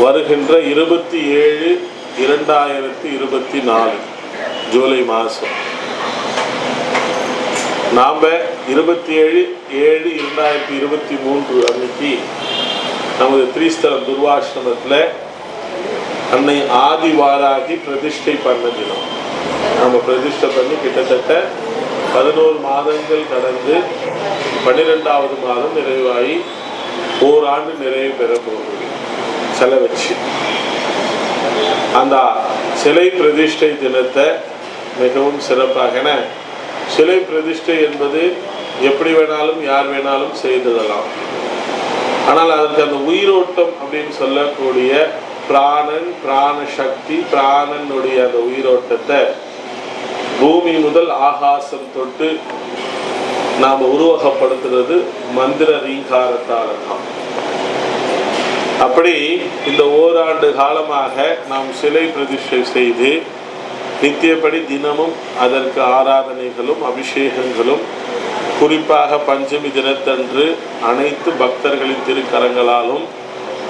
வருகின்ற இருபத்தி ஏழு இரண்டாயிரத்தி இருபத்தி நாலு ஜூலை மாதம். நாம் இருபத்தி ஏழு ஏழு இரண்டாயிரத்தி இருபத்தி மூன்று அன்னைக்கு நமது திரிஸ்தலம் துர்வாசிரமத்தில் அன்னை ஆதிவாராகி பிரதிஷ்டை பண்ண தினம். நம்ம பிரதிஷ்டை பண்ணி கிட்டத்தட்ட பதினோரு மாதங்கள் கடந்து பன்னிரெண்டாவது மாதம் நிறைவாகி ஓராண்டு நிறைவு பெற போகிறது சிலை வச்சு அந்த சிலை பிரதிஷ்டை தினத்தை மிகவும் சிறப்பாக சிலை பிரதிஷ்டை என்பது எப்படி வேணாலும் யார் வேணாலும் செய்திடலாம். ஆனால் அதற்கு அந்த உயிரோட்டம் அப்படின்னு சொல்லக்கூடிய பிராணன் பிராண சக்தி பிராணனுடைய அந்த உயிரோட்டத்தை பூமி முதல் ஆகாசம் தொட்டு நாம் உருவகப்படுத்துறது மந்திர ரீங்காரத்தால் தான். அப்படி இந்த ஓராண்டு காலமாக நாம் சிலை பிரதிஷ்டை செய்து நித்தியப்படி தினமும் அதற்கு ஆராதனைகளும் அபிஷேகங்களும் குறிப்பாக பஞ்சமி தினத்தன்று அனைத்து பக்தர்களின் திருக்கரங்களாலும்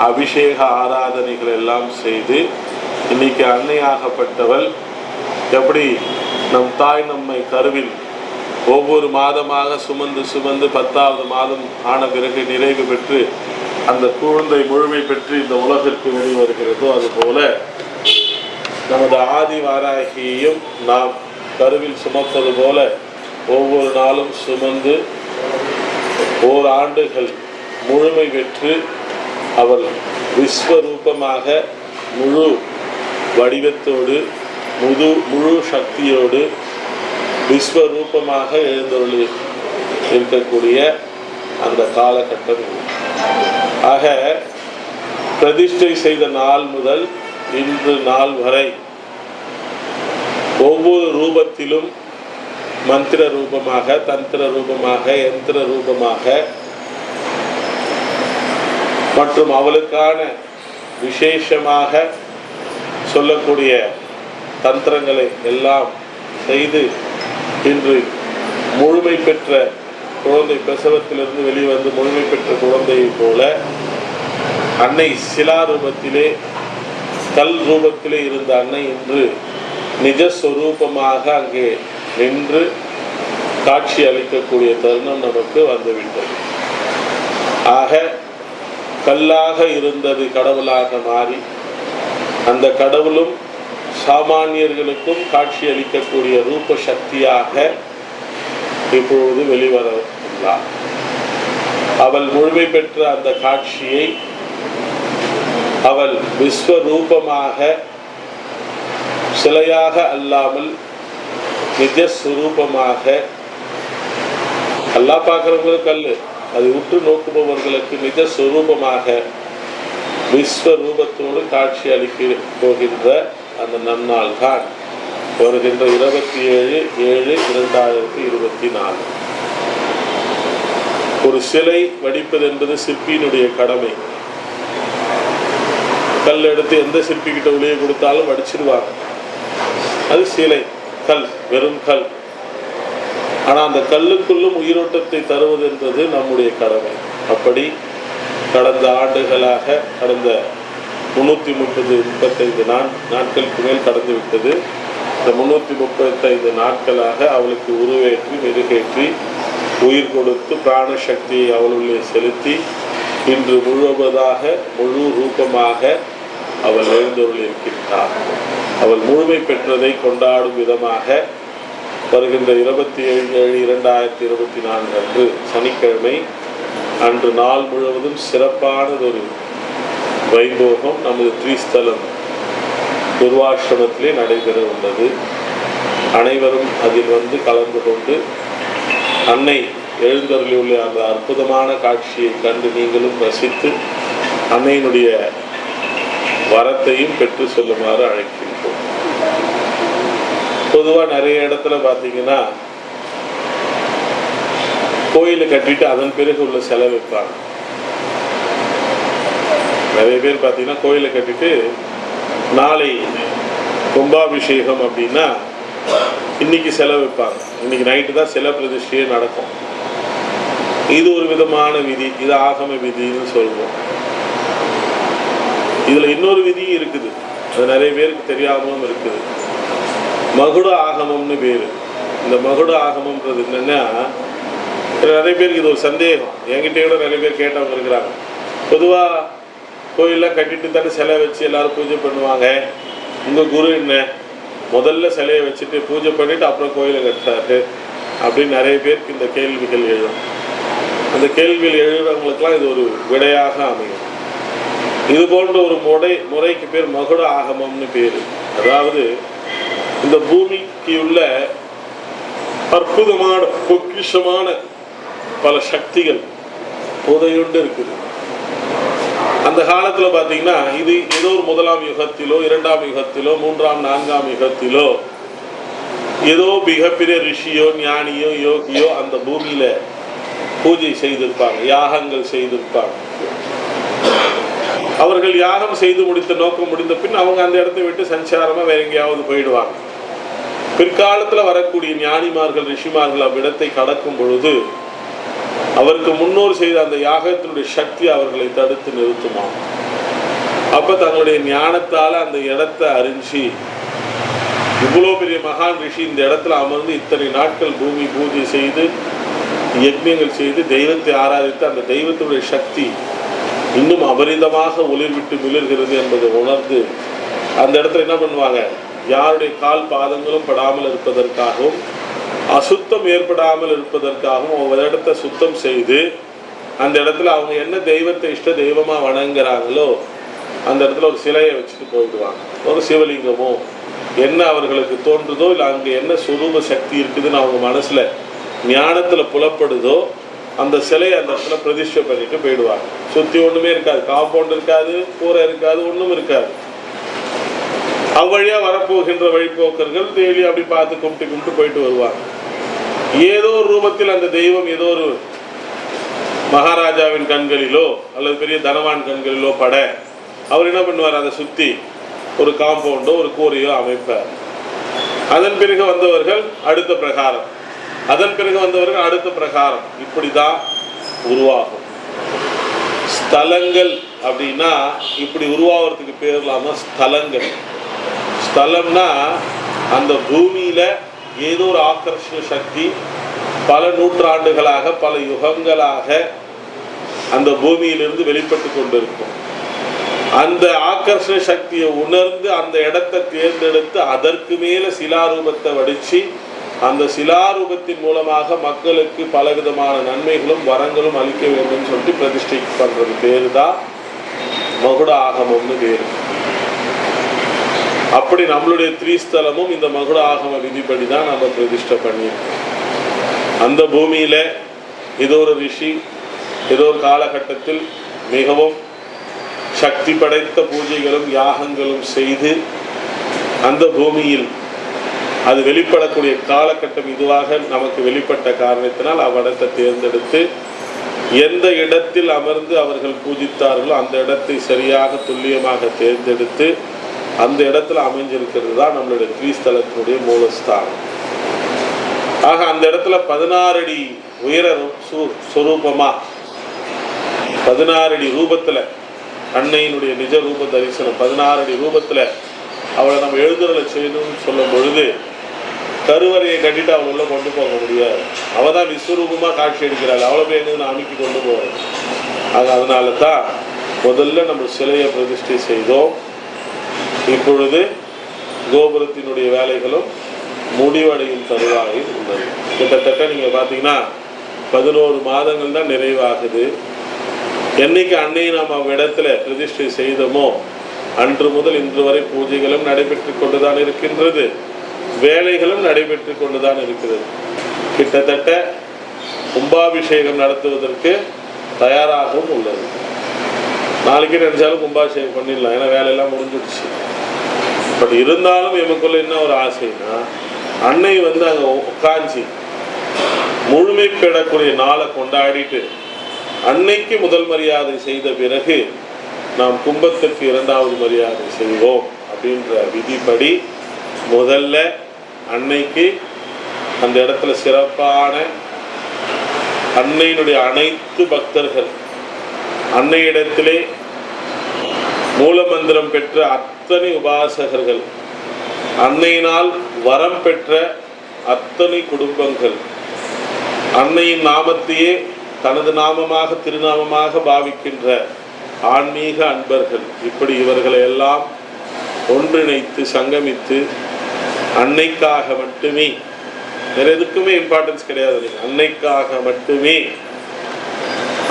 அபிஷேக ஆராதனைகள் எல்லாம் செய்து இன்னைக்கு அன்னையாகப்பட்டவள் எப்படி நம் தாய் நம்மை கருவில் ஒவ்வொரு மாதமாக சுமந்து சுமந்து பத்தாவது மாதம் ஆன பிறகு நிறைவு பெற்று அந்த குழந்தை முழுமை பெற்று இந்த உலகிற்கு வெளிவருகிறதோ அதுபோல நமது ஆதி வாராகியையும் நாம் கருவில் சுமப்பது போல ஒவ்வொரு நாளும் சுமந்து ஓர் ஆண்டுகள் முழுமை பெற்று அவள் விஸ்வரூபமாக முழு வடிவத்தோடு முது முழு சக்தியோடு விஸ்வரூபமாக எழுந்தொழி இருக்கக்கூடிய அந்த காலகட்டம் ஆக பிரதிஷ்டை செய்த நாள் முதல் இன்று நாள் வரை ஒவ்வொரு ரூபத்திலும் மந்திர ரூபமாக தந்திர ரூபமாக யந்திர ரூபமாக மற்றும் அவளுக்கான விசேஷமாக சொல்லக்கூடிய தந்திரங்களை எல்லாம் செய்து இன்று முழுமை பெற்ற குழந்தை பிரசவத்திலிருந்து வெளிவந்து முழுமை பெற்ற குழந்தையைப் போல அன்னை சிலா ரூபத்திலே கல் ரூபத்திலே இருந்த அன்னை இன்று நிஜஸ்வரூபமாக அங்கே நின்று காட்சி அளிக்கக்கூடிய தருணம் நமக்கு வந்துவிட்டது. ஆக கல்லாக இருந்தது கடவுளாக மாறி அந்த கடவுளும் சாமானியர்களுக்கும் காட்சி அளிக்கக்கூடிய ரூப சக்தியாக இப்பொழுது வெளிவர உள்ளார் அவள் முழுமை பெற்ற அந்த காட்சியை அவள் விஸ்வரூபமாக சிலையாக அல்லாமல் நிஜஸ்வரூபமாக அல்லா பார்க்குறவங்களுக்கு கல் அது உற்று நோக்குபவர்களுக்கு நிஜஸ்வரூபமாக விஸ்வரூபத்தோடு காட்சி அளிக்க போகின்ற அந்த நன்னாள் தான் வருகின்ற இருபத்தி ஏழு ஏழு இரண்டாயிரத்தி இருபத்தி நாலு. ஒரு சிலை வடிப்பது என்பது சிற்பியினுடைய கடமை. கல் எடுத்து எந்த சிற்பி கிட்ட ஒளிய கொடுத்தாலும் வடிச்சிருவாங்க. அது சிலை கல் வெறும் கல். ஆனால் அந்த கல்லுக்குள்ளும் உயிரோட்டத்தை தருவது என்பது நம்முடைய கடமை. அப்படி கடந்த ஆண்டுகளாக கடந்த முந்நூற்றி முப்பது முப்பத்தைந்து நாள் நாட்களுக்கு மேல் கடந்து விட்டது. இந்த முந்நூற்றி முப்பத்தைந்து நாட்களாக அவளுக்கு உருவேற்றி மெருகேற்றி உயிர் கொடுத்து பிராண சக்தியை அவளுள்ளே செலுத்தி இன்று முழுவதாக முழு ரூபமாக அவள் எழுந்தருள் இருக்கின்றார் அவள் முழுமை பெற்றதை கொண்டாடும் விதமாக வருகின்ற இருபத்தி ஏழு ஏழு இரண்டாயிரத்தி இருபத்தி நான்கு அன்று சனிக்கிழமை அன்று நாள் முழுவதும் சிறப்பானதொரு வைபோகம் நமது த்ரீஸ்தலம் துர்வாசிரமத்திலே நடைபெற உள்ளது. அனைவரும் அதில் வந்து கலந்து கொண்டு அன்னை எழுந்தருளியுள்ள அந்த அற்புதமான காட்சியை கண்டு நீங்களும் ரசித்து அன்னையினுடைய வரத்தையும் பெற்று செல்லுமாறு அழைக்கின்றோம். பொதுவாக நிறைய இடத்துல பார்த்தீங்கன்னா கோயிலை கட்டிட்டு அதன் பிறகு உள்ள செலவு வைப்பாங்க. நிறைய பேர் பார்த்தீங்கன்னா கோயிலை கட்டிட்டு நாளை கும்பாபிஷேகம் அப்படின்னா இன்னைக்கு செலவு வைப்பாங்க இன்னைக்கு நைட்டு தான் சில பிரதிஷ்டையே நடக்கும். இது ஒரு விதமான விதி இது ஆகம விதின்னு சொல்லுவோம் இதுல இன்னொரு விதியும் இருக்குது. அது நிறைய பேருக்கு தெரியாமலும் இருக்குது. மகுட ஆகமம்னு பேரு. இந்த மகுட ஆகமம்ன்றது என்னன்னா நிறைய பேருக்கு இது ஒரு சந்தேகம். என்கிட்ட கூட நிறைய பேர் கேட்டவங்க இருக்கிறாங்க. பொதுவாக கோயிலில் கட்டிட்டு தானே சிலை வச்சு எல்லாரும் பூஜை பண்ணுவாங்க. உங்கள் குரு என்ன? முதல்ல சிலையை வச்சுட்டு பூஜை பண்ணிட்டு அப்புறம் கோயிலை கட்டுறாரு அப்படின்னு நிறைய பேருக்கு இந்த கேள்விகள் எழுதும். அந்த கேள்விகள் எழுதுறவங்களுக்கெல்லாம் இது ஒரு விடையாக அமையும். இது போன்ற ஒரு முறை முறைக்கு பேர் மகுட ஆகமம்னு பேர். அதாவது இந்த பூமிக்கு உள்ள அற்புதமான பொக்கிஷமான பல சக்திகள் புதையுண்டு இருக்குது. அந்த காலத்துல பாத்தீங்கன்னா இது ஏதோ ஒரு முதலாம் யுகத்திலோ இரண்டாம் யுகத்திலோ மூன்றாம் நான்காம் யுகத்திலோ ஏதோ மிகப்பெரிய ரிஷியோ ஞானியோ யோகியோ அந்த பூமியில பூஜை செய்திருப்பாங்க யாகங்கள் செய்திருப்பாங்க. அவர்கள் யாகம் செய்து முடித்த நோக்கம் முடிந்த பின் அவங்க அந்த இடத்தை விட்டு சஞ்சாரமா வேற எங்கேயாவது போயிடுவாங்க. பிற்காலத்துல வரக்கூடிய ஞானிமார்கள் ரிஷிமார்கள் அவ்விடத்தை கடக்கும் பொழுது அவருக்கு முன்னோர் செய்த அந்த யாகத்தினுடைய சக்தி அவர்களை தடுத்து நிறுத்துமா அப்ப தங்களுடைய ஞானத்தால அந்த இடத்தை அறிஞ்சு இவ்வளோ பெரிய மகான் ரிஷி இந்த இடத்துல அமர்ந்து இத்தனை நாட்கள் பூமி பூஜை செய்து யஜ்யங்கள் செய்து தெய்வத்தை ஆராதித்து அந்த தெய்வத்தினுடைய சக்தி இன்னும் அபரிதமாக ஒளிர்விட்டு மிளர்கிறது என்பதை உணர்ந்து அந்த இடத்துல என்ன பண்ணுவாங்க? யாருடைய கால் பாதங்களும் படாமல் இருப்பதற்காகவும் அசுத்தம் ஏற்படாமல் இருப்பதற்காகவும் அவங்க இடத்த சுத்தம் செய்து அந்த இடத்துல அவங்க என்ன தெய்வத்தை இஷ்ட தெய்வமா வணங்குறாங்களோ அந்த இடத்துல ஒரு சிலையை வச்சுட்டு போயிடுவாங்க ஒரு சிவலிங்கமோ என்ன அவர்களுக்கு தோன்றுதோ இல்லை அங்கே என்ன சுரூப சக்தி இருக்குதுன்னு அவங்க மனசுல ஞானத்துல புலப்படுதோ அந்த சிலையை அந்த இடத்துல பிரதிஷ்டை பண்ணிட்டு போயிடுவாங்க. சுத்தி ஒண்ணுமே இருக்காது. காம்பவுண்ட் இருக்காது கூரை இருக்காது ஒன்றும் இருக்காது. அவ்வழியா வரப்போகின்ற வழிபோக்கர்கள் டெய்லி அப்படி பார்த்து கும்பிட்டு கும்பிட்டு போயிட்டு வருவாங்க. ஏதோ ஒரு ரூபத்தில் அந்த தெய்வம் ஏதோ ஒரு மகாராஜாவின் கண்களிலோ அல்லது பெரிய தனவான் கண்களிலோ பட அவர் என்ன பண்ணுவார்? அதை சுற்றி ஒரு காம்பவுண்டோ ஒரு கூரையோ அமைப்பார். அதன் பிறகு வந்தவர்கள் அடுத்த பிரகாரம். அதன் பிறகு வந்தவர்கள் அடுத்த பிரகாரம். இப்படி தான் உருவாகும். ஸ்தலங்கள் அப்படின்னா இப்படி உருவாகிறதுக்கு பேர் இல்லாமல் ஸ்தலங்கள். ஸ்தலம்னா அந்த பூமியில ஏதோ ஒரு ஆக்கர்ஷண சக்தி பல நூற்றாண்டுகளாக பல யுகங்களாக அந்த பூமியிலிருந்து வெளிப்பட்டு கொண்டிருக்கும். அந்த ஆக்கர்ஷண சக்தியை உணர்ந்து அந்த இடத்தை தேர்ந்தெடுத்து அதற்கு மேல சிலாரூபத்தை வடிச்சு அந்த சிலாரூபத்தின் மூலமாக மக்களுக்கு பலவிதமான நன்மைகளும் வரங்களும் அளிக்க வேண்டும் சொல்லிட்டு பிரதிஷ்டை பண்றது பேரு தான் மகுட ஆகமம்னு பேர். அப்படி நம்மளுடைய திரிஸ்தலமும் இந்த மகுட ஆகம விதிப்படி தான் நம்ம பிரதிஷ்டை பண்ணியிருக்கோம். அந்த பூமியில ஏதோ ஒரு ரிஷி ஏதோ ஒரு காலகட்டத்தில் மிகவும் சக்தி படைத்த பூஜைகளும் யாகங்களும் செய்து அந்த பூமியில் அது வெளிப்படக்கூடிய காலகட்டம் இதுவாக நமக்கு வெளிப்பட்ட காரணத்தினால் அவ்விடத்தை தேர்ந்தெடுத்து எந்த இடத்தில் அமர்ந்து அவர்கள் பூஜித்தார்களோ அந்த இடத்தை சரியாக துல்லியமாக தேர்ந்தெடுத்து அந்த இடத்துல அமைஞ்சிருக்கிறது தான் நம்மளுடைய த்ரீஸ்தலத்தினுடைய மூலஸ்தானம். ஆக அந்த இடத்துல பதினாறு அடி உயர சு- பதினாறு அடி ரூபத்தில் அன்னையினுடைய நிஜ ரூப தரிசனம் பதினாறு அடி ரூபத்தில் அவளை நம்ம எழுதுறலை செய்யணும்னு சொல்லும் பொழுது கருவறையை கட்டிட்டு அவள் உள்ளே கொண்டு போக முடியாது. அவள் தான் விஸ்வரூபமாக காட்சி அடிக்கிறாள் அவளை போய் நான் அமைக்கி கொண்டு போவேன் அது அதனால தான் முதல்ல நம்ம சிலையை பிரதிஷ்டை செய்தோம். இப்பொழுது கோபுரத்தினுடைய வேலைகளும் முடிவடையும் தருவாயில் உள்ளது கிட்டத்தட்ட நீங்கள் பார்த்தீங்கன்னா பதினோரு மாதங்கள் தான் நிறைவாகுது. என்னைக்கு அன்னையை நாம் அவ்விடத்தில் பிரதிஷ்டை செய்தோமோ அன்று முதல் இன்று வரை பூஜைகளும் நடைபெற்று கொண்டுதான் இருக்கின்றது. வேலைகளும் நடைபெற்று கொண்டுதான் இருக்கிறது. கிட்டத்தட்ட கும்பாபிஷேகம் நடத்துவதற்கு தயாராகவும் உள்ளது. நாளைக்கு நினைச்சாலும் கும்பாபிஷேகம் பண்ணிடலாம். ஏன்னா வேலையெல்லாம் முடிஞ்சிடுச்சு. பட் இருந்தாலும் எமக்குள்ள என்ன ஒரு ஆசைன்னா அன்னை வந்து அங்கே உட்காஞ்சி முழுமை பெறக்கூடிய நாளை கொண்டாடிட்டு அன்னைக்கு முதல் மரியாதை செய்த பிறகு நாம் கும்பத்துக்கு இரண்டாவது மரியாதை செய்வோம் அப்படின்ற விதிப்படி முதல்ல அன்னைக்கு அந்த இடத்துல சிறப்பான அன்னையினுடைய அனைத்து பக்தர்கள் அன்னையிடத்திலே மூலமந்திரம் பெற்ற அத்தனை உபாசகர்கள் அன்னையினால் வரம் பெற்ற அத்தனை குடும்பங்கள் அன்னையின் நாமத்தையே தனது நாமமாக திருநாமமாக பாவிக்கின்ற ஆன்மீக அன்பர்கள். இப்படி இவர்களை எல்லாம் ஒன்றிணைத்து சங்கமித்து அன்னைக்காக மட்டுமே வேற எதுக்குமே இம்பார்ட்டன்ஸ் கிடையாது. அன்னைக்காக மட்டுமே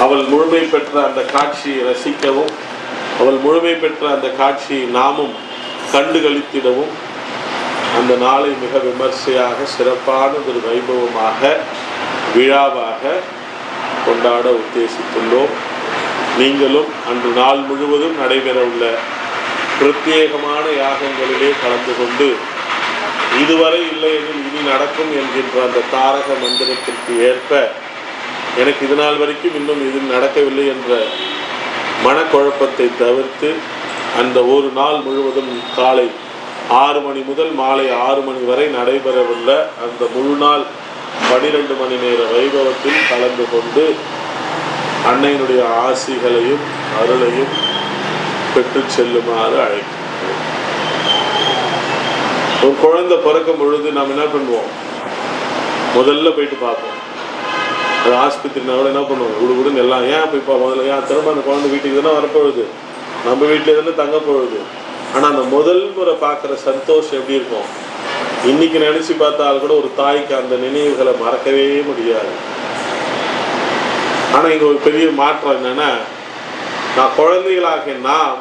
அவள் முழுமை பெற்ற அந்த காட்சியை ரசிக்கவும் அவள் முழுமை பெற்ற அந்த காட்சியை நாமும் கண்டு கழித்திடவும் அந்த நாளை மிக விமர்சையாக சிறப்பான ஒரு வைபவமாக விழாவாக கொண்டாட உத்தேசித்துள்ளோம். நீங்களும் அன்று நாள் முழுவதும் நடைபெற உள்ள பிரத்யேகமான யாகங்களிலே கலந்து கொண்டு இதுவரை இல்லை எனில் இனி நடக்கும் என்கின்ற அந்த தாரக மந்திரத்திற்கு ஏற்ப எனக்கு இது நாள் வரைக்கும் இன்னும் இது நடக்கவில்லை என்ற மனக்குழப்பத்தை தவிர்த்து அந்த ஒரு நாள் முழுவதும் காலை ஆறு மணி முதல் மாலை ஆறு மணி வரை நடைபெறவுள்ள அந்த முழு நாள் பனிரெண்டு மணி நேர வைபவத்தில் கலந்து கொண்டு அன்னையினுடைய ஆசிகளையும் அருளையும் பெற்று செல்லுமாறு அழைக்கிறேன் ஒரு குழந்தை பிறக்கும் பொழுது நாம் என்ன பண்ணுவோம்? முதல்ல போயிட்டு பார்ப்போம். அது ஆஸ்பத்திரினா கூட என்ன பண்ணுவோம் விடு குடுன்னு எல்லாம். ஏன் போய் பா முதல்ல ஏன் திரும்ப அந்த குழந்தை வீட்டுக்கு தானே வரப்போகுது? நம்ம வீட்டில் தானே தங்க போகுது? ஆனால் அந்த முதல் முறை பார்க்குற சந்தோஷம் எப்படி இருக்கும்? இன்னைக்கு நினச்சி பார்த்தால் கூட ஒரு தாய்க்கு அந்த நினைவுகளை மறக்கவே முடியாது. ஆனால் இங்கே ஒரு பெரிய மாற்றம் என்னென்னா நான் குழந்தைகளாக நான்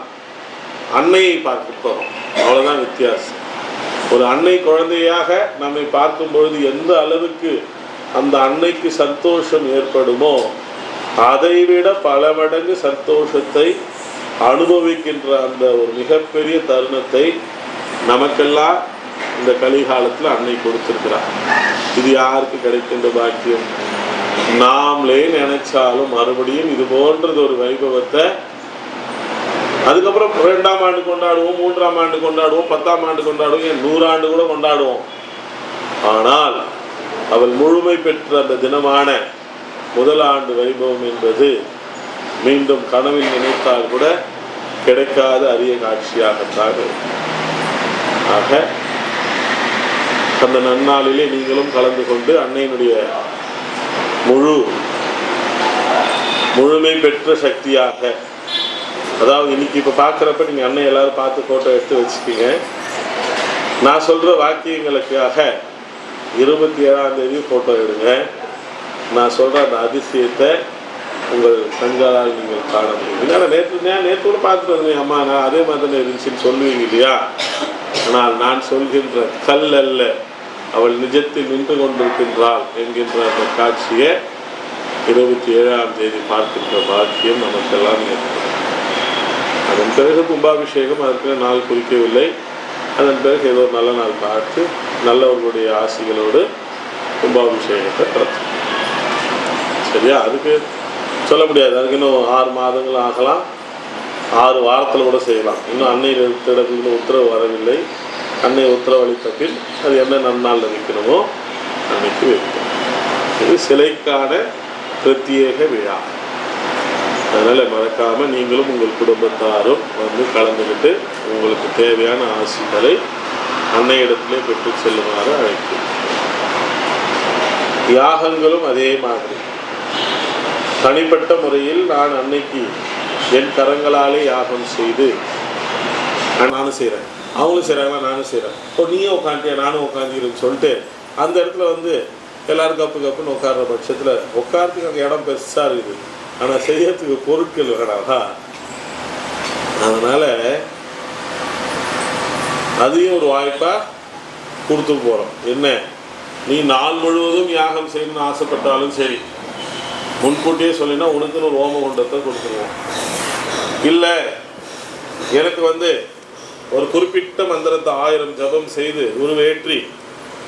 அன்னையை பார்க்க போகிறோம் அவ்வளோதான் வித்தியாசம். ஒரு அன்னை குழந்தையாக நம்மை பார்க்கும் பொழுது எந்த அளவுக்கு அந்த அன்னைக்கு சந்தோஷம் ஏற்படுமோ? அதைவிட பல மடங்கு சந்தோஷத்தை அனுபவிக்கின்ற அந்த ஒரு மிகப்பெரிய தருணத்தை நமக்கெல்லாம் இந்த கலிகாலத்தில் அன்னை கொடுத்திருக்கிறார். இது யாருக்கு கிடைக்கின்ற பாக்கியம்? நாமளே நினைச்சாலும் மறுபடியும் இது போன்றது ஒரு வைபவத்தை அதுக்கப்புறம் ரெண்டாம் ஆண்டு கொண்டாடுவோம் மூன்றாம் ஆண்டு கொண்டாடுவோம் பத்தாம் ஆண்டு கொண்டாடுவோம் ஏன் நூறாண்டு கூட கொண்டாடுவோம். ஆனால் அவள் முழுமை பெற்ற அந்த தினமான முதல் ஆண்டு வைபவம் என்பது மீண்டும் கனவில் நினைத்தால் கூட கிடைக்காத அரிய காட்சியாகத்தான் ஆக அந்த நன்னாளிலே நீங்களும் கலந்து கொண்டு அன்னையினுடைய முழு முழுமை பெற்ற சக்தியாக அதாவது இன்னைக்கு இப்போ பார்க்குறப்ப நீங்கள் அன்னை எல்லாரும் பார்த்து ஃபோட்டோ எடுத்து வச்சுக்கீங்க நான் சொல்கிற வாக்கியங்களுக்காக இருபத்தி ஏழாம் தேதி ஃபோட்டோ எடுங்க. நான் சொல்கிற அந்த அதிசயத்தை உங்கள் கண்களால் நீங்கள் காண முடியும். ஏன்னா நேற்று நான் நேற்று கூட பார்த்துட்டு வந்தேன். அம்மா நான் அதே மாதிரி தானே இருந்துச்சுன்னு சொல்லுவீங்க இல்லையா? ஆனால் நான் சொல்கின்ற கல் அல்ல அவள் நிஜத்தில் நின்று கொண்டிருக்கின்றாள் என்கின்ற அந்த காட்சியை இருபத்தி ஏழாம் தேதி பார்க்கின்ற பாக்கியம் நமக்கெல்லாம் ஏற்படும். அதன் பிறகு கும்பாபிஷேகம் அதற்கு நாள் குறிக்கவில்லை. அதன் பிறகு ஏதோ ஒரு நல்ல நாள் பார்த்து நல்லவர்களுடைய ஆசைகளோடு கும்பாபிஷேகத்தை நடத்தும். சரியா? அதுக்கு சொல்ல முடியாது. அதுக்கு இன்னும் ஆறு மாதங்கள் ஆகலாம். ஆறு வாரத்தில் கூட செய்யலாம். இன்னும் அன்னை இடத்துல உத்தரவு வரவில்லை. அன்னை உத்தரவளித்த பின் அது என்ன நன்னாளில் வைக்கணுமோ அன்னைக்கு வைக்கணும் இது சிலைக்கான பிரத்யேக விழா. அதனால் மறக்காமல் நீங்களும் உங்கள் குடும்பத்தாரும் வந்து கலந்துக்கிட்டு உங்களுக்கு தேவையான ஆசைகளை அன்னையிடத்திலே பெற்று செல்லுமாறு அழைக்கும் யாகங்களும் அதே மாதிரி. தனிப்பட்ட முறையில் நான் அன்னைக்கு என் கரங்களாலே யாகம் செய்து நானும் செய்கிறேன் அவங்களும் செய்கிறாங்களா நானும் செய்கிறேன் இப்போ நீயும் உட்காந்துட்டியா நானும் உட்காந்துக்கிறேன்னு சொல்லிட்டு அந்த இடத்துல வந்து எல்லாரும் கப்பு கப்புன்னு உட்கார்ற பட்சத்தில் உட்காரத்துக்கு அங்கே இடம் பெருசாக இருக்குது. ஆனால் செய்யறதுக்கு பொருட்கள் வேணாம். அதனால் அதையும் ஒரு வாய்ப்பாக கொடுத்து போகிறோம் என்ன? நீ நாள் முழுவதும் யாகம் செய்யணும்னு ஆசைப்பட்டாலும் சரி. முன்கூட்டியே சொல்லினா உனக்குன்னு ஒரு ஓம குண்டத்தை கொடுத்துருவோம். இல்லை எனக்கு வந்து ஒரு குறிப்பிட்ட மந்திரத்தை ஆயிரம் ஜபம் செய்து உருவேற்றி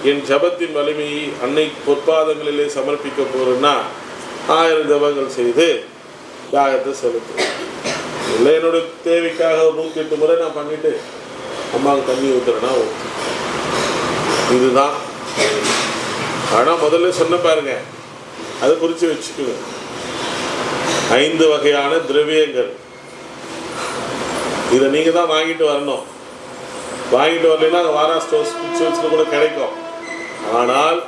என் ஜபத்தின் வலிமையை அன்னை பொற்பாதங்களிலே சமர்ப்பிக்க போகிறேன்னா ஆயிரம் ஜபங்கள் செய்து யாகத்தை செலுத்து இல்லை என்னோட தேவைக்காக நூற்றி எட்டு முறை நான் பண்ணிட்டு அம்மாவுக்கு தண்ணி ஊற்றுறேன்னா ஊற்று இதுதான். ஆனால் முதல்ல சொன்ன பாருங்க. அதை குறித்து வச்சுக்கோங்க. ஐந்து வகையான திரவியங்கள். இதை நீங்கள் தான் வாங்கிட்டு வரணும். வாங்கிட்டு வரலைன்னா அங்கே வாரா ஸ்டோர்ஸ் ஃபுட் கூட கிடைக்கும். ஆனால்